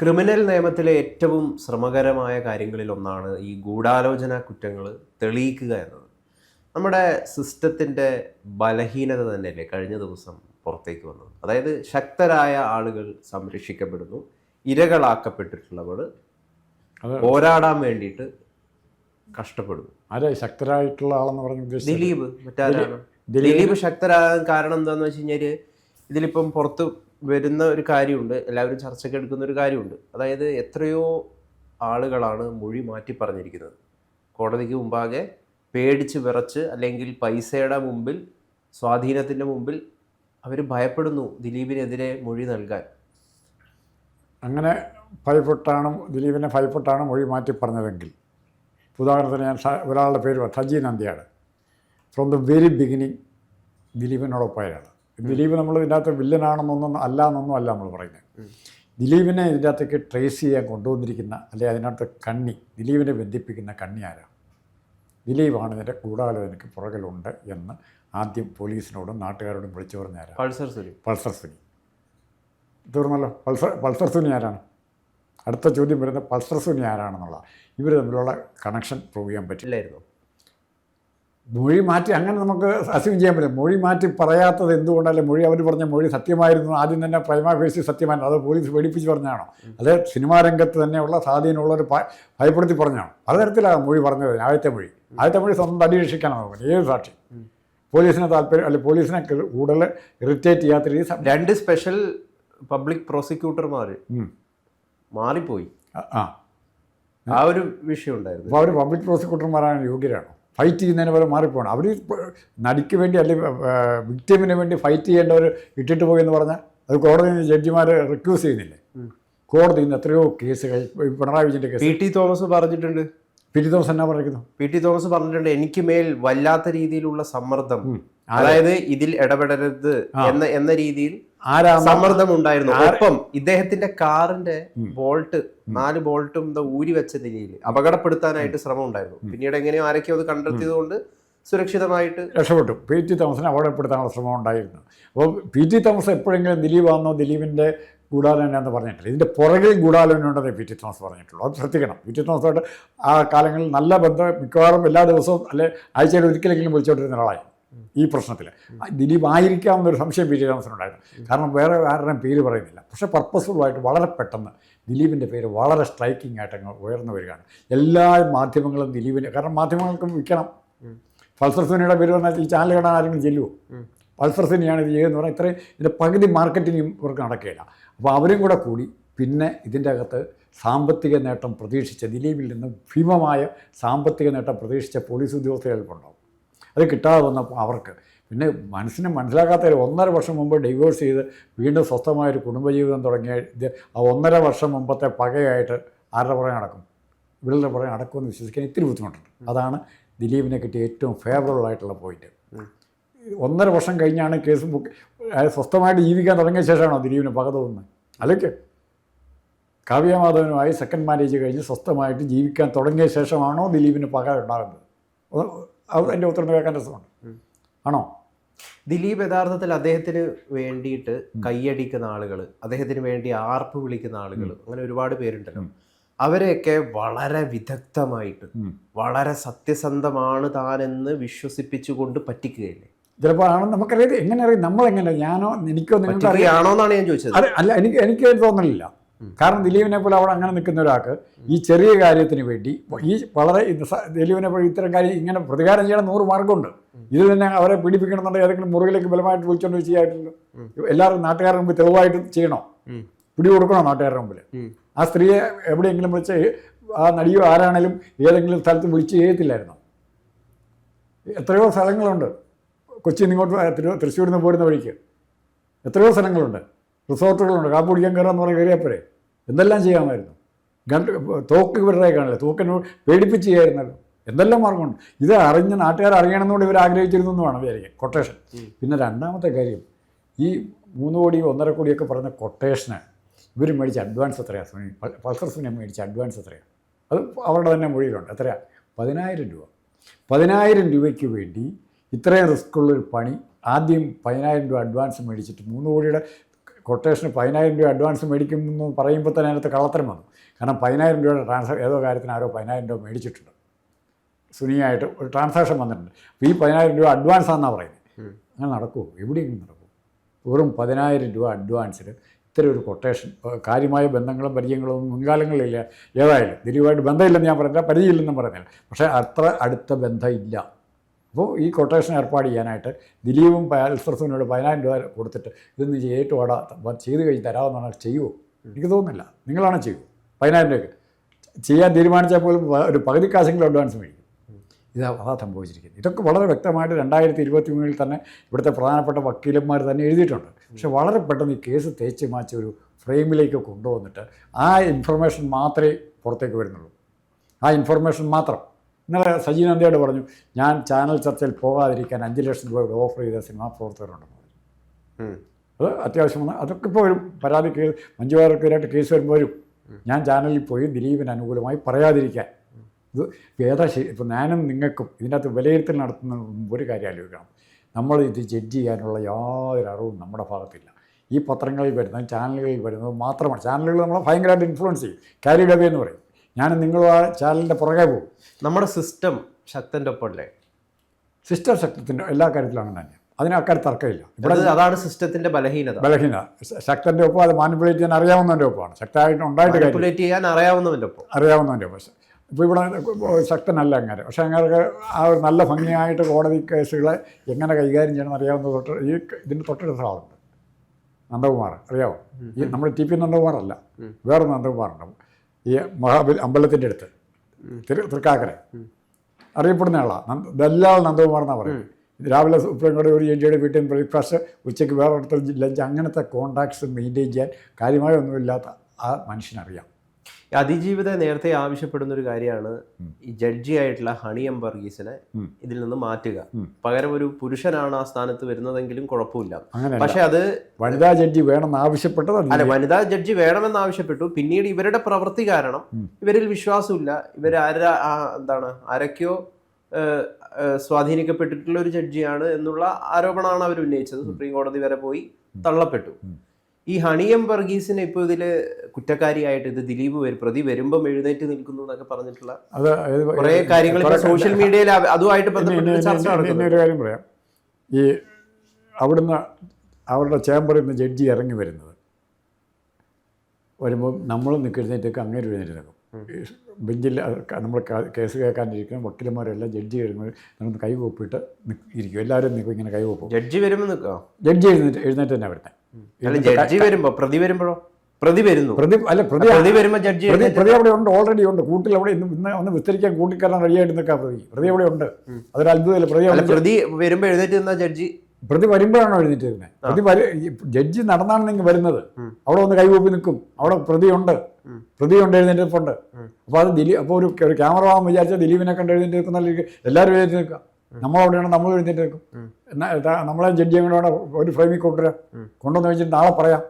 Criminal നിയമത്തിലെ ഏറ്റവും ശ്രമകരമായ കാര്യങ്ങളിൽ ഒന്നാണ് ഈ ഗൂഢാലോചന കുറ്റങ്ങൾ തെളിയിക്കുക എന്നത്. നമ്മുടെ സിസ്റ്റത്തിന്റെ ബലഹീനത തന്നെയല്ലേ കഴിഞ്ഞ ദിവസം പുറത്തേക്ക് വന്നത്? അതായത് ശക്തരായ ആളുകൾ സംരക്ഷിക്കപ്പെടുന്നു ഇരകളാക്കപ്പെട്ടിട്ടുള്ളവർ പോരാടാൻ വേണ്ടിയിട്ട് കഷ്ടപ്പെടുന്നു. അതെ ശക്തരായിട്ടുള്ള ആളെന്ന് പറഞ്ഞു ദിലീപ് മറ്റാരാണ് ദിലീപ്. ദിലീപ് ശക്തരാകാൻ കാരണം എന്താണെന്ന് വെച്ച് കഴിഞ്ഞാൽ ഇതിലിപ്പം പുറത്ത് വരുന്ന ഒരു കാര്യമുണ്ട് എല്ലാവരും ചർച്ചയ്ക്ക് എടുക്കുന്ന ഒരു കാര്യമുണ്ട്. അതായത് എത്രയോ ആളുകളാണ് മൊഴി മാറ്റി പറഞ്ഞിരിക്കുന്നത്. കോടതിക്ക് മുമ്പാകെ പേടിച്ച് വിറച്ച് അല്ലെങ്കിൽ പൈസയുടെ മുമ്പിൽ സ്വാധീനത്തിന്റെ മുമ്പിൽ അവർ ഭയപ്പെടുന്നു ദിലീപിനെതിരെ മൊഴി നൽകാൻ. അങ്ങനെ ഭയപ്പെട്ടാണ് ദിലീപിനെ ഭയപ്പെട്ടാണ് മൊഴി മാറ്റി പറഞ്ഞതെങ്കിൽ ഉദാഹരണത്തിന് ഞാൻ ഒരാളുടെ പേര് സജി നന്ദിയാണ്. ഫ്രോം ദ വെരി ബിഗിനിങ് ദിലീപിനോടൊപ്പമാണ് ദിലീപ് നമ്മൾ ഇതിന്റെ അകത്ത് വില്ലനാണെന്നൊന്നും അല്ല എന്നൊന്നും അല്ല നമ്മൾ പറയുന്നത് ദിലീപിനെ ഇതിന്റെ അകത്തേക്ക് ട്രേസ് ചെയ്യാൻ കൊണ്ടുവന്നിരിക്കുന്ന അല്ലെങ്കിൽ അതിനകത്ത് കണ്ണി ദിലീപിനെ ബന്ധിപ്പിക്കുന്ന കണ്ണി ആരാണ് ദിലീപാണ് ഇതിന്റെ ഗൂഢാലോചനയ്ക്ക് പുറകിലുണ്ട് എന്ന് ആദ്യം പോലീസിനോടും നാട്ടുകാരോടും വിളിച്ചു പറഞ്ഞാരാ പൾസർ സുനി. പൾസർ സുനി. തീർന്നല്ലോ പൾസർ പൾസർ സുനി ആരാണ്? അടുത്ത ചോദ്യം വരുന്നത് പൾസർ സുനി ആരാണെന്നുള്ള. ഇവർ തമ്മിലുള്ള കണക്ഷൻ പ്രൂവ് ചെയ്യാൻ പറ്റില്ല ഇല്ലായിരുന്നു. മൊഴി മാറ്റി അങ്ങനെ നമുക്ക് അസ്യൂം ചെയ്യാൻ പറ്റും മൊഴി മാറ്റി പറയാത്തത് എന്തുകൊണ്ടല്ലേ മൊഴി? അവർ പറഞ്ഞ മൊഴി സത്യമായിരുന്നു. ആദ്യം തന്നെ പ്രൈമാ ഫേസ് സത്യമായിരുന്നു. അത് പോലീസ് പേടിപ്പിച്ച് പറഞ്ഞാണോ അത് സിനിമാ രംഗത്ത് തന്നെയുള്ള സ്വാധീനമുള്ളവർ ഭയപ്പെടുത്തി പറഞ്ഞാണോ പലതരത്തിലാണ് മൊഴി പറഞ്ഞത്. ആദ്യത്തെ മൊഴി. ആദ്യത്തെ മൊഴി സ്വന്തം അടി രക്ഷിക്കാനാണ് നോക്കുന്നത്. ഏത് സാക്ഷി? പോലീസിനെ താല്പര്യം അല്ലെങ്കിൽ പോലീസിനെ കൂടുതൽ ഇറിറ്റേറ്റ് ചെയ്യാത്ത രീതി രണ്ട് സ്പെഷ്യൽ പബ്ലിക് പ്രോസിക്യൂട്ടർമാർ. മാറിപ്പോയി. ആ, ആ. ആ ഒരു വിഷയം ഉണ്ടായിരുന്നു. അപ്പോൾ അവർ പബ്ലിക് പ്രോസിക്യൂട്ടർമാരാണ് യോഗ്യരാണോ? ഫൈറ്റ് ചെയ്യുന്നതിന് പോലെ മാറിപ്പോകണം. അവർ നടിക്ക് വേണ്ടി അല്ലെങ്കിൽ വിക്ടിമിന് വേണ്ടി ഫൈറ്റ് ചെയ്യേണ്ടവർ ഇട്ടിട്ട് പോയി എന്ന് പറഞ്ഞാൽ അത് കോടതി ജഡ്ജിമാർ റിക്യൂസ് ചെയ്യുന്നില്ലേ? കോടതി ഇന്ന് എത്രയോ കേസുകൾ പിണറായി വിജയന്റെ കേസ് പി ടി തോമസ് പറഞ്ഞിട്ടുണ്ട്. പി ടി തോമസ് എന്നാ പറഞ്ഞിരിക്കുന്നു പി ടി തോമസ് പറഞ്ഞിട്ടുണ്ട് എനിക്ക് മേൽ വല്ലാത്ത രീതിയിലുള്ള സമ്മർദ്ദം. അതായത് ഇതിൽ ഇടപെടരുത് എന്ന എന്ന രീതിയിൽ സമ്മർദ്ദം ഉണ്ടായിരുന്നു ഒപ്പം ഇദ്ദേഹത്തിന്റെ കാറിന്റെ. ബോൾട്ട് നാല് ബോൾട്ടും എന്താ ഊരി വെച്ച നിലയിൽ അപകടപ്പെടുത്താനായിട്ട് ശ്രമം ഉണ്ടായിരുന്നു പിന്നീട് എങ്ങനെയോ ആരൊക്കെയോ അത് കണ്ടെത്തിയത് കൊണ്ട് സുരക്ഷിതമായിട്ട് രക്ഷപ്പെട്ടു. പി. ടി. തോമസിനെ അപകടപ്പെടുത്താനുള്ള ശ്രമം ഉണ്ടായിരുന്നു അപ്പോൾ പി. ടി. തോമസ് എപ്പോഴെങ്കിലും ദിലീപാണെന്നോ ദിലീപിന്റെ ഗൂഢാലോചന എന്ന് പറഞ്ഞിട്ടില്ല. ഇതിന്റെ പുറകിൽ ഗൂഢാലോചന ഉണ്ടെന്നേ പി. ടി. തോമസ് പറഞ്ഞിട്ടുള്ളൂ. അത് ശ്രദ്ധിക്കണം. പി. ടി. തോമസുമായിട്ട് ആ കാലങ്ങളിൽ നല്ല ബന്ധം മിക്കവാറും എല്ലാ ദിവസവും അല്ലെ ആഴ്ചയിൽ ഒരിക്കലെങ്കിലും വിളിച്ചുകൊണ്ടിരുന്ന ഒരാളായി ഈ പ്രശ്നത്തിൽ. ദിലീപ് ആയിരിക്കാമെന്നൊരു സംശയം പി. ടി തോമസിനുണ്ടായിരുന്നു കാരണം വേറെ ആരുടെയും പേര് പറയുന്നില്ല. പക്ഷേ പർപ്പസ്ഫുള്ളായിട്ട് വളരെ പെട്ടെന്ന് ദിലീപിന്റെ പേര് വളരെ സ്ട്രൈക്കിംഗ് ആയിട്ട് അങ്ങ് ഉയർന്നു വരികയാണ്. എല്ലാ മാധ്യമങ്ങളും ദിലീപിന് കാരണം മാധ്യമങ്ങൾക്കും വിൽക്കണം. പൾസർ സുനിയുടെ പേര് പറഞ്ഞാൽ ഈ ചാനൽ കാണാൻ ആരെങ്കിലും ചെല്ലുമോ ഉം. പൾസർ സുനിയാണ് ഇത് ചെയ്യുന്നത് പറഞ്ഞാൽ ഇത്രയും ഇതിന്റെ പകുതി മാർക്കറ്റിംഗ് ഇവർക്ക് നടക്കുകയില്ല. അപ്പോൾ അവരും കൂടെ കൂടി പിന്നെ ഇതിന്റെ അകത്ത് സാമ്പത്തിക നേട്ടം പ്രതീക്ഷിച്ച ദിലീപിൽ നിന്ന് ഭീമമായ സാമ്പത്തിക നേട്ടം പ്രതീക്ഷിച്ച പോലീസ് ഉദ്യോഗസ്ഥർക്കുണ്ടാവും അത് കിട്ടാതെ വന്നപ്പോൾ അവർക്ക്. പിന്നെ മനസ്സിന് മനസ്സിലാക്കാത്ത ഒന്നര വർഷം മുമ്പ് ഡിവോഴ്സ് ചെയ്ത് വീണ്ടും സ്വസ്ഥമായൊരു കുടുംബജീവിതം തുടങ്ങിയ ഇത് ആ ഒന്നര വർഷം മുമ്പത്തെ പകയായിട്ട് ആരുടെ പുറകെ നടക്കും? ഇവളുടെ പുറകെ നടക്കുമെന്ന് വിശ്വസിക്കാൻ ഇത്തിരി ബുദ്ധിമുട്ടുണ്ട്. അതാണ് ദിലീപിനെ കിട്ടിയ ഏറ്റവും ഫേവറബിൾ ആയിട്ടുള്ള പോയിന്റ് ഒന്നര വർഷം കഴിഞ്ഞാണ് കേസ് ബുക്ക് സ്വസ്ഥമായിട്ട് ജീവിക്കാൻ തുടങ്ങിയ ശേഷമാണോ ദിലീപിന് പക തോന്നുന്നത്? അല്ലെങ്കിൽ കാവ്യമാധവനുമായി സെക്കൻഡ് മാരേജ് കഴിഞ്ഞ് സ്വസ്ഥമായിട്ട് ജീവിക്കാൻ തുടങ്ങിയ ശേഷമാണോ ദിലീപിന് പക ഉണ്ടാകുന്നത്? ഒ- അത് എന്റെ ഉത്തരം കേൾക്കാൻ രസമാണ്. ആണോ? ദിലീപ് യഥാർത്ഥത്തിൽ അദ്ദേഹത്തിന് വേണ്ടിയിട്ട് കൈയടിക്കുന്ന ആളുകൾ അദ്ദേഹത്തിന് വേണ്ടി ആർപ്പ് വിളിക്കുന്ന ആളുകൾ അങ്ങനെ ഒരുപാട് പേരുണ്ടല്ലോ. അവരെയൊക്കെ വളരെ വിദഗ്ധമായിട്ട് വളരെ സത്യസന്ധമാണ് താനെന്ന് വിശ്വസിപ്പിച്ചുകൊണ്ട് പറ്റിക്കുകയില്ലേ? ചിലപ്പോൾ ആണോ? നമുക്കറിയാം. എങ്ങനെ അറിയാം? നമ്മളെങ്ങനെ? ഞാനോ എനിക്കോ നിങ്ങൾക്ക് അറിയാണോ എന്നാണ് ഞാൻ ചോദിച്ചത്. അല്ല എനിക്ക് എനിക്ക് തോന്നലില്ല. കാരണം ദിലീപിനെ പോലെ അവിടെ അങ്ങനെ നിൽക്കുന്ന ഒരാൾക്ക് ഈ ചെറിയ കാര്യത്തിന് വേണ്ടി ഈ വളരെ ദിലീപിനെ പോലെ ഇത്തരം കാര്യം ഇങ്ങനെ പ്രതികാരം ചെയ്യണം നൂറ് മാർഗമുണ്ട്. ഇതിൽ തന്നെ അവരെ പീഡിപ്പിക്കണമെന്നുണ്ടെങ്കിൽ ഏതെങ്കിലും മുറിയിലേക്ക് ബലമായിട്ട് വിളിച്ചോണ്ട് ചെയ്യാറില്ലല്ലോ എല്ലാവരും നാട്ടുകാരുടെ മുമ്പ് തെളിവായിട്ട് ചെയ്യണോ? പിടി കൊടുക്കണോ നാട്ടുകാരുടെ മുമ്പിൽ? ആ സ്ത്രീയെ എവിടെയെങ്കിലും വിളിച്ച് ആ നടിയോ ആരാണേലും ഏതെങ്കിലും സ്ഥലത്ത് വിളിച്ച് ചെയ്യത്തില്ലായിരുന്നു? എത്രയോ സ്ഥലങ്ങളുണ്ട്. കൊച്ചിയിൽ നിന്ന് ഇങ്ങോട്ട് തൃശ്ശൂരിൽ നിന്ന് പോരുന്ന വഴിക്ക്. എത്രയോ സ്ഥലങ്ങളുണ്ട്. റിസോർട്ടുകളുണ്ട്. കാപ്പ് കുടിക്കാൻ കയറാന്ന് പറഞ്ഞ് കയറിയപ്പോഴേ എന്തെല്ലാം ചെയ്യാമായിരുന്നു? ഗണ്ട് തോക്ക് ഇവരുടെ കാണില്ല തോക്കിന് പേടിപ്പിച്ച് ചെയ്യായിരുന്നല്ലോ എന്തെല്ലാം മാർഗമുണ്ട്? ഇത് അറിഞ്ഞ് നാട്ടുകാർ അറിയണമെന്നുകൊണ്ട് ഇവർ ആഗ്രഹിച്ചിരുന്നു എന്ന് വേണം വിചാരിക്കാൻ. കൊട്ടേഷൻ പിന്നെ രണ്ടാമത്തെ കാര്യം ഈ മൂന്ന് കോടി ഒന്നര കോടിയൊക്കെ പറഞ്ഞ കൊട്ടേഷന് ഇവർ മേടിച്ച അഡ്വാൻസ് എത്രയാണ് സുനി പൾസർ സുനി മേടിച്ച അഡ്വാൻസ് എത്രയാണ് അത് അവരുടെ തന്നെ മൊഴിയിലുണ്ട്. എത്രയാണ് പതിനായിരം രൂപ. പതിനായിരം രൂപയ്ക്ക് വേണ്ടി ഇത്രയും റിസ്ക് ഉള്ളൊരു പണി ആദ്യം പതിനായിരം രൂപ അഡ്വാൻസ് മേടിച്ചിട്ട് മൂന്ന് കോടിയുടെ കൊട്ടേഷന് പതിനായിരം രൂപ അഡ്വാൻസ് മേടിക്കുമെന്ന് പറയുമ്പോൾ തന്നെ അതിനകത്ത് കള്ളത്തരം വന്നു. കാരണം പതിനായിരം രൂപയുടെ ട്രാൻസ്ഫർ ഏതോ കാര്യത്തിന് ആരോ പതിനായിരം രൂപ മേടിച്ചിട്ടുണ്ട്. സുനിയായിട്ട് ഒരു ട്രാൻസാക്ഷൻ വന്നിട്ടുണ്ട്. അപ്പോൾ ഈ പതിനായിരം രൂപ അഡ്വാൻസ് ആണെന്നാണ് പറയുന്നത് അങ്ങനെ നടക്കുമോ എവിടെയെങ്കിലും നടക്കും വെറും പതിനായിരം രൂപ അഡ്വാൻസിൽ ഇത്തരം ഒരു കൊട്ടേഷൻ കാര്യമായ ബന്ധങ്ങളും പരിചയങ്ങളും മുൻകാലങ്ങളിലില്ല. ഏതായാലും ദിലീപായിട്ട് ബന്ധമില്ലെന്ന് ഞാൻ പറഞ്ഞില്ല പരിചയമില്ലെന്നും പറയുന്നില്ല പക്ഷേ അത്ര അടുത്ത ബന്ധമില്ല അപ്പോൾ ഈ കൊട്ടേഷൻ ഏർപ്പാട് ചെയ്യാനായിട്ട് ദിലീപും അൽസർസുവിനോട് പതിനായിരം രൂപ കൊടുത്തിട്ട് ഇതൊന്ന് ചെയ്തിട്ട് വാടാ ചെയ്ത് കഴിഞ്ഞ് തരാമെന്നാണ് ചെയ്യുമോ എനിക്ക് തോന്നുന്നില്ല. നിങ്ങളാണ് ചെയ്യുമോ പതിനായിരം രൂപയ്ക്ക്. ചെയ്യാൻ തീരുമാനിച്ചാൽ പോലും ഒരു പകുതി കാശെങ്കിലും അഡ്വാൻസ് മേടിക്കും. ഇത് അതാ സംഭവിച്ചിരിക്കുന്നത്. ഇതൊക്കെ വളരെ വ്യക്തമായിട്ട് രണ്ടായിരത്തി ഇരുപത്തി മൂന്നിൽ തന്നെ ഇവിടുത്തെ പ്രധാനപ്പെട്ട വക്കീലന്മാർ തന്നെ എഴുതിയിട്ടുണ്ട്. പക്ഷെ വളരെ പെട്ടെന്ന് ഈ കേസ് തേച്ച് മാച്ച ഒരു ഫ്രെയിമിലേക്ക് കൊണ്ടുവന്നിട്ട് ആ ഇൻഫർമേഷൻ മാത്രമേ പുറത്തേക്ക് വരുന്നുള്ളൂ. ആ ഇൻഫർമേഷൻ മാത്രം. ഇന്നലെ സജി നന്ദിയോട് പറഞ്ഞു ഞാൻ ചാനൽ ചർച്ചയിൽ പോകാതിരിക്കാൻ അഞ്ച് ലക്ഷം രൂപയുടെ ഓഫർ ചെയ്ത സിനിമാ പ്രവർത്തകരുണ്ടെന്ന് പറഞ്ഞു. അത് അത്യാവശ്യമാണ് അതൊക്കെ ഇപ്പോൾ വരും പരാതി കേസ് മഞ്ജു വാര്യർക്കെതിരായിട്ട് കേസ് വരുമ്പോൾ വരും. ഞാൻ ചാനലിൽ പോയി ദിലീപിന് അനുകൂലമായി പറയാതിരിക്കാൻ. ഇത് വേദ ഇപ്പോൾ ഞാനും നിങ്ങൾക്കും ഇതിനകത്ത് വിലയിരുത്തൽ നടത്തുന്ന ഒരു കാര്യം ആലോചിക്കണം. നമ്മൾ ഇത് ജഡ്ജ് ചെയ്യാനുള്ള യാതൊരു അറിവും നമ്മുടെ ഭാഗത്തില്ല. ഈ പത്രങ്ങളിൽ വരുന്നത് ചാനലുകളിൽ വരുന്നത് മാത്രമാണ്. ചാനലുകൾ നമ്മളെ ഭയങ്കരമായിട്ട് ഇൻഫ്ലുവൻസ് ചെയ്യും. കാര്യഗതി എന്ന് പറയും. ഞാനും നിങ്ങളും ആ ചാനലിന്റെ പുറകെ പോകും. നമ്മുടെ സിസ്റ്റം ശക്തന്റെ ഒപ്പം അല്ലേ സിസ്റ്റം ശക്തത്തിന്റെ എല്ലാ കാര്യത്തിലും അങ്ങനെ തന്നെയാണ് അതിന് അക്കാര്യം തർക്കമില്ല. ഇവിടെ അതാണ് സിസ്റ്റത്തിന്റെ ബലഹീനത. ബലഹീന ശക്തന്റെ ഒപ്പം അത് മാനിപ്പുലേറ്റ് ചെയ്യാൻ അറിയാവുന്നതിന്റെ ഒപ്പമാണ്. ശക്തമായിട്ട് ഉണ്ടായിട്ട് മാനിപ്പുലേറ്റ് ചെയ്യാൻ അറിയാവുന്നതിന്റെ ഒപ്പം. അറിയാവുന്നതിന്റെ ഒപ്പം. ഇപ്പോൾ ഇവിടെ ശക്തനല്ല അങ്ങനെ. പക്ഷേ അങ്ങനെ ആ ഒരു നല്ല ഭംഗിയായിട്ട് കോടതി കേസുകളെ എങ്ങനെ കൈകാര്യം ചെയ്യണം അറിയാവുന്ന തൊട്ട് ഈ ഇതിന്റെ തൊട്ടടുത്ത ആളുണ്ട് നന്ദകുമാർ. അറിയാവോ? ഈ നമ്മുടെ ടി പി നന്ദകുമാറല്ല. വേറെ നന്ദകുമാറുണ്ട്. ഈ മഹാബലി അമ്പലത്തിന്റെ അടുത്ത്. തിരു തൃക്കാക്കര. അറിയപ്പെടുന്ന ആളാണ് നന്ദ ദല്ലാൽ നന്ദകുമാർ എന്നാണ് പറയുന്നത് രാവിലെ സുപ്രീം കോടതി ഒരു ജഡ്ജിയുടെ വീട്ടിൽ നിന്ന് ബ്രേക്ക്ഫാസ്റ്റ് ഉച്ചയ്ക്ക് വേറെ ഇടത്തിൽ ലഞ്ച് അങ്ങനത്തെ കോണ്ടാക്ട്സ് മെയിന്റെയിൻ ചെയ്യാൻ കാര്യമായ ഒന്നുമില്ലാത്ത ആ മനുഷ്യനറിയാം. അതിജീവിത നേരത്തെ ആവശ്യപ്പെടുന്ന ഒരു കാര്യമാണ് ഈ ജഡ്ജി ആയിട്ടുള്ള ഹണി എം വർഗീസിനെ ഇതിൽ നിന്ന് മാറ്റുക. പകരം ഒരു പുരുഷനാണ് ആ സ്ഥാനത്ത് വരുന്നതെങ്കിലും കുഴപ്പമില്ല. പക്ഷെ അത് വനിതാ ജഡ്ജി വേണമെന്ന് ആവശ്യപ്പെട്ടത് അല്ല വനിതാ ജഡ്ജി വേണമെന്ന് ആവശ്യപ്പെട്ടു. പിന്നീട് ഇവരുടെ പ്രവൃത്തി കാരണം. ഇവരിൽ വിശ്വാസമില്ല. ഇവർ ആരാ എന്താണ് ആരൊക്കെയോ സ്വാധീനിക്കപ്പെട്ടിട്ടുള്ള ഒരു ജഡ്ജിയാണ് എന്നുള്ള ആരോപണമാണ് അവർ ഉന്നയിച്ചത് സുപ്രീം കോടതി വരെ പോയി തള്ളപ്പെട്ടു. ഈ ഹണിയം വർഗീസിനെ ഇപ്പോൾ ഇതിൽ കുറ്റക്കാരിയായിട്ട് ഇത് ദിലീപ് വരും പ്രതി വരുമ്പം എഴുന്നേറ്റ് നിൽക്കുന്നു എന്നൊക്കെ പറഞ്ഞിട്ടുള്ള അത് കുറെ കാര്യങ്ങൾ സോഷ്യൽ മീഡിയയിൽ അതുമായിട്ട് ബന്ധപ്പെട്ട് ചർച്ച നടക്കുന്നു കാര്യം പറയാം. ഈ അവിടുന്ന് അവരുടെ ചേംബറിൽ നിന്ന് ജഡ്ജി ഇറങ്ങി വരുന്നത്. വരുമ്പോൾ നമ്മൾ നിൽക്കുന്നിടത്തേക്ക് അങ്ങനെ എഴുന്നേറ്റ് നിൽക്കും ബെഞ്ചിൽ നമ്മൾ കേസ് കേൾക്കാനിരിക്കുന്ന വക്കീലന്മാരെല്ലാം ജഡ്ജി വരുമ്പോൾ നമ്മൾ കൈ കൂപ്പിയിട്ട് ഇരിക്കും. എല്ലാവരും നിൽക്കും ഇങ്ങനെ കൈവപ്പും ജഡ്ജി വരുമ്പോൾ നിൽക്കോ ജഡ്ജി എഴുന്നേറ്റ് എഴുന്നേറ്റ് തന്നെ വരുന്നത് അല്ല ജഡ്ജി വരുമ്പോ പ്രതി വരുമ്പോഴോ? പ്രതി വരുന്നു. പ്രതി അല്ല പ്രതി പ്രതി വരുമ്പോ ജഡ്ജി പ്രതി പ്രതി അവിടെ ഉണ്ട് ഓൾറെഡി ഉണ്ട്. കൂട്ടിൽ അവിടെ ഇന്ന് ഇന്ന് ഒന്ന് വിസ്തരിക്കാൻ കൂട്ടിക്കയറാൻ റെഡിയായിട്ട് നിൽക്കാൻ പ്രതി. പ്രതി അവിടെ ഉണ്ട്. അതൊരു അത്ഭുതമല്ല? പ്രതി പ്രതി വരുമ്പോ എഴുന്നേറ്റ് നിന്ന ജഡ്ജി? പ്രതി വരുമ്പോഴാണ് എഴുന്നേറ്റ് വരുന്നത് പ്രതി വരു ജഡ്ജി നടന്നാണ് നിങ്ങൾ വരുന്നത്. അവിടെ ഒന്ന് കൈകൂപ്പി നിൽക്കും. അവിടെ പ്രതിയുണ്ട്. പ്രതിയുണ്ട് എഴുന്നേറ്റിപ്പുണ്ട്. അപ്പോൾ അത് ദിലീപ് അപ്പോൾ ഒരു ക്യാമറ ആവാൻ വിചാരിച്ചാൽ ദിലീപിനെ കണ്ട് എഴുന്നേറ്റ് നിൽക്കുന്ന എല്ലാവരും എഴുന്നേറ്റ് നിൽക്കുക. നമ്മൾ അവിടെയാണ് നമ്മൾ. എന്നാ നമ്മളെ ജഡ്ജി അങ്ങോട്ട് ഒരു ഫ്രെയിമിൽ കൊണ്ടുവരാം. കൊണ്ടുവന്ന് വെച്ചിട്ട് നാളെ പറയാം.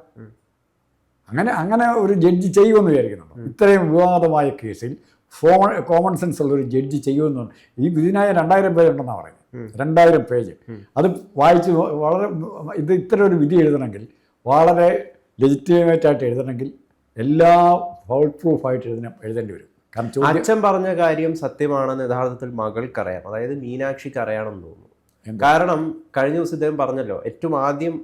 അങ്ങനെ അങ്ങനെ ഒരു ജഡ്ജി ചെയ്യുമെന്ന് വിചാരിക്കുന്നുണ്ടോ. ഇത്രയും വിവാദമായ കേസിൽ ഫോൺ കോമൺ സെൻസ് ഉള്ള ഒരു ജഡ്ജി ചെയ്യുമെന്ന് ഈ ഇതിനായ രണ്ടായിരം പേജുണ്ടെന്നാണ് പറയുന്നത്. ഉം. രണ്ടായിരം പേജ്. അത് വായിച്ച് വളരെ ഇത് ഇത്ര ഒരു വിധി എഴുതണമെങ്കിൽ വളരെ ലെജിറ്റിമേറ്റ് ആയിട്ട് എഴുതണമെങ്കിൽ എല്ലാ ഫൗൾ പ്രൂഫായിട്ട് എഴുതണം എഴുതേണ്ടി വരും. അച്ഛൻ പറഞ്ഞ കാര്യം സത്യമാണെന്ന് യഥാർത്ഥത്തിൽ മകൾക്കറിയാം. അതായത് മീനാക്ഷിക്ക് അറിയാണെന്ന് തോന്നുന്നു. കാരണം കഴിഞ്ഞ ദിവസം ഇദ്ദേഹം പറഞ്ഞല്ലോ ഏറ്റവും ആദ്യം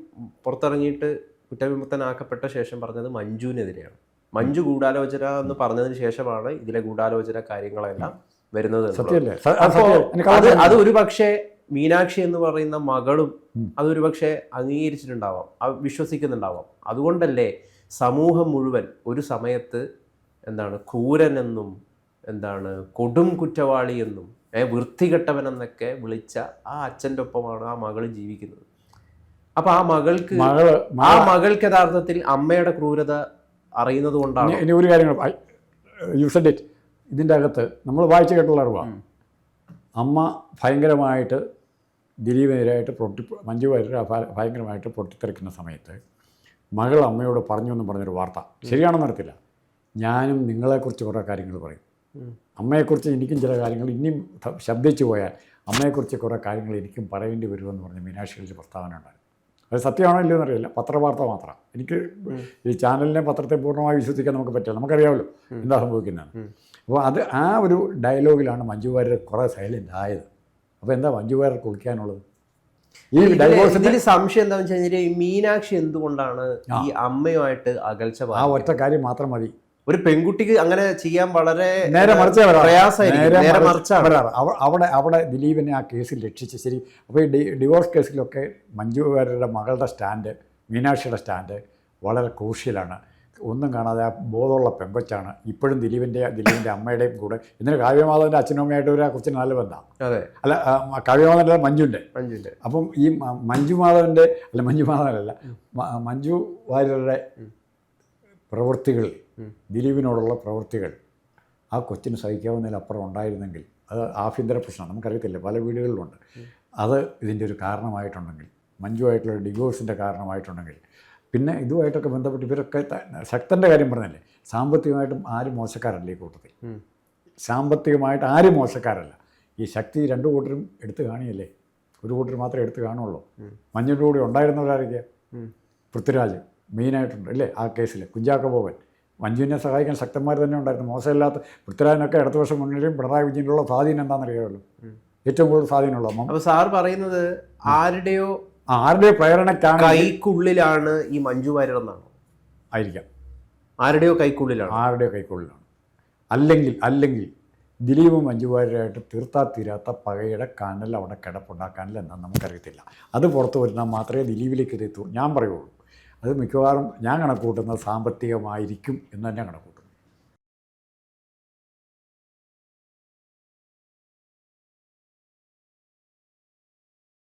പുറത്തിറങ്ങിയിട്ട് കുറ്റവിമുക്തനാക്കപ്പെട്ട ശേഷം പറഞ്ഞത് മഞ്ജുവിനെതിരെയാണ്. മഞ്ജു ഗൂഢാലോചന എന്ന് പറഞ്ഞതിന് ശേഷമാണ് ഇതിലെ ഗൂഢാലോചന കാര്യങ്ങളെല്ലാം വരുന്നത് അത് ഒരു പക്ഷേ മീനാക്ഷി എന്ന് പറയുന്ന മകളും. അതൊരു പക്ഷേ അംഗീകരിച്ചിട്ടുണ്ടാവാം വിശ്വസിക്കുന്നുണ്ടാവാം. അതുകൊണ്ടല്ലേ സമൂഹം മുഴുവൻ ഒരു സമയത്ത് എന്താണ് ക്രൂരനെന്നും എന്താണ് കൊടും കുറ്റവാളി എന്നും ഏ വൃത്തികെട്ടവനെന്നൊക്കെ വിളിച്ച ആ അച്ഛന്റെ ഒപ്പമാണ് ആ മകൾ ജീവിക്കുന്നത്. അപ്പൊ ആ മകൾക്ക് ആ മകൾക്ക് യഥാർത്ഥത്തിൽ അമ്മയുടെ ക്രൂരത അറിയുന്നത് കൊണ്ടാണ്? ഇനി- ഒരു കാര്യങ്ങൾ യൂസ് ഡേറ്റ് ഇതിന്റെ അകത്ത് നമ്മൾ വായിച്ചു കേട്ടുള്ള അറിവാണ് അമ്മ ഭയങ്കരമായിട്ട് ദിലീപിനെതിരായിട്ട് പൊട്ടി മഞ്ജു വാര്യർ ഭയങ്കരമായിട്ട് പൊട്ടിത്തെറിക്കുന്ന സമയത്ത് മകൾ അമ്മയോട് പറഞ്ഞു എന്ന് പറഞ്ഞൊരു വാർത്ത. ശരിയാണെന്ന് അറിയത്തില്ല. ഞാനും നിങ്ങളെക്കുറിച്ച് കുറേ കാര്യങ്ങൾ പറയും. അമ്മയെക്കുറിച്ച് എനിക്കും ചില കാര്യങ്ങൾ ഇനിയും ശബ്ദിച്ചു പോയാൽ അമ്മയെക്കുറിച്ച് കുറേ കാര്യങ്ങൾ എനിക്കും പറയേണ്ടി വരുമെന്ന് പറഞ്ഞ് മീനാക്ഷി ഒരു പ്രസ്താവന ഉണ്ടായിരുന്നു. അത് സത്യമാണോ ഇല്ലയോ എന്നറിയില്ല പത്രവാർത്ത മാത്രം. എനിക്ക് ഈ ചാനലിനെ പത്രത്തെ പൂർണമായി വിശ്വസിക്കാൻ നമുക്ക് പറ്റില്ല. നമുക്കറിയാമല്ലോ എന്താ സംഭവിക്കുന്നത് അപ്പോൾ അത് ആ ഒരു ഡയലോഗിലാണ് മഞ്ജു വാര്യർ കുറേ സൈലന്റ് ആയത്. അപ്പോൾ എന്താ മഞ്ജു വാര്യർ കുളിക്കാനുള്ളത്? ഈ ഡൈവോഴ്സിന്റെ സംശയം എന്താണെന്ന് വെച്ച് കഴിഞ്ഞാൽ മീനാക്ഷി എന്തുകൊണ്ടാണ് ഈ അമ്മയുമായിട്ട് അകൽച്ച ആ ഒറ്റ കാര്യം മാത്രം മതി. ഒരു പെൺകുട്ടിക്ക് അങ്ങനെ ചെയ്യാൻ വളരെ നേരെ മറിച്ചേ നേരെ മറിച്ചാണ്. അവിടെ അവിടെ ദിലീപിനെ ആ കേസിൽ രക്ഷിച്ച് ശരി അപ്പോൾ ഈ ഡിവോഴ്സ് കേസിലൊക്കെ മഞ്ജു വാര്യരുടെ മകളുടെ സ്റ്റാൻഡ് മീനാക്ഷിയുടെ സ്റ്റാൻഡ് വളരെ ക്രൂഷ്യലാണ്. ഒന്നും കാണാതെ ആ ബോധമുള്ള പെങ്കൊച്ചാണ്. ഇപ്പോഴും ദിലീപിന്റെ ദിലീപിന്റെ അമ്മയുടെയും കൂടെ. ഇന്നലെ കാവ്യമാധവന്റെ അച്ഛനും അമ്മയായിട്ട് ഒരു കുറച്ച് നല്ല ബന്ധമാണ് അതെ. അല്ല കാവ്യമാധവന്റെ മഞ്ജുന്റെ മഞ്ജുന്റെ അപ്പം ഈ മഞ്ജു മാധവന്റെ അല്ല മഞ്ജു മാധവനല്ല മഞ്ജു വാര്യരുടെ പ്രവൃത്തികൾ. ദിലീപിനോടുള്ള പ്രവൃത്തികൾ ആ കൊച്ചിന് സഹിക്കാവുന്നതിലപ്പുറം ഉണ്ടായിരുന്നെങ്കിൽ അത് ആഭ്യന്തര പ്രശ്നമാണ്. നമുക്കറിയത്തില്ല പല വീടുകളിലുണ്ട്. അത് ഇതിന്റെ ഒരു കാരണമായിട്ടുണ്ടെങ്കിൽ മഞ്ജുവായിട്ടുള്ള ഡിവോഴ്സിന്റെ കാരണമായിട്ടുണ്ടെങ്കിൽ പിന്നെ ഇതുമായിട്ടൊക്കെ ബന്ധപ്പെട്ട് ഇവരൊക്കെ ശക്തന്റെ കാര്യം പറഞ്ഞല്ലേ സാമ്പത്തികമായിട്ടും ആരും മോശക്കാരല്ല ഈ കൂട്ടത്തിൽ. സാമ്പത്തികമായിട്ട് ആരും മോശക്കാരല്ല. ഈ ശക്തി രണ്ടു കൂട്ടരും എടുത്തു കാണിയല്ലേ? ഒരു കൂട്ടർ മാത്രമേ എടുത്തു കാണുള്ളൂ. മഞ്ഞിന്റെ കൂടെ ഉണ്ടായിരുന്നവരായിരിക്കാം പൃഥ്വിരാജ്. മെയിനായിട്ടുണ്ട് അല്ലേ? ആ കേസിൽ കുഞ്ചാക്ക ബോബൻ. മഞ്ജുവിനെ സഹായിക്കാൻ ശക്തന്മാർ തന്നെ ഉണ്ടായിരുന്നു. മോശമില്ലാത്ത പൃഥ്വിരാജിനൊക്കെ അടുത്ത വർഷം മുന്നിലും പിണറായി വിജയനുള്ള സ്വാധീനം എന്താണെന്നറിയാമല്ലോ അറിയാമല്ലോ? ഏറ്റവും കൂടുതൽ സ്വാധീനമുള്ള അപ്പോൾ അപ്പൊ സാർ പറയുന്നത് ആരുടെയോ ആരുടെ പ്രേരണയ്ക്കാണ് കൈക്കുള്ളിലാണ് ഈ മഞ്ജു വാര്യർ എന്നാണ് ആയിരിക്കാം. ആരുടെയോ കൈക്കുള്ളിലാണ്? ആരുടെയോ കൈക്കുള്ളിലാണ്. അല്ലെങ്കിൽ അല്ലെങ്കിൽ ദിലീപും മഞ്ജുവാര്യരായിട്ട് തീർത്താ തീരാത്ത പകയുടെ കനൽ അവിടെ കിടപ്പുണ്ടാക്കാനില്ല എന്നാൽ നമുക്കറിയത്തില്ല. അത് പുറത്ത് വരുന്നാൽ മാത്രമേ ദിലീപിലേക്ക് ഇത് എത്തൂ. ഞാൻ പറയുള്ളൂ. അത് മിക്കവാറും ഞാൻ കണക്കൂട്ടുന്ന സാമ്പത്തികമായിരിക്കും എന്ന് തന്നെ കണക്ക് കൂട്ടും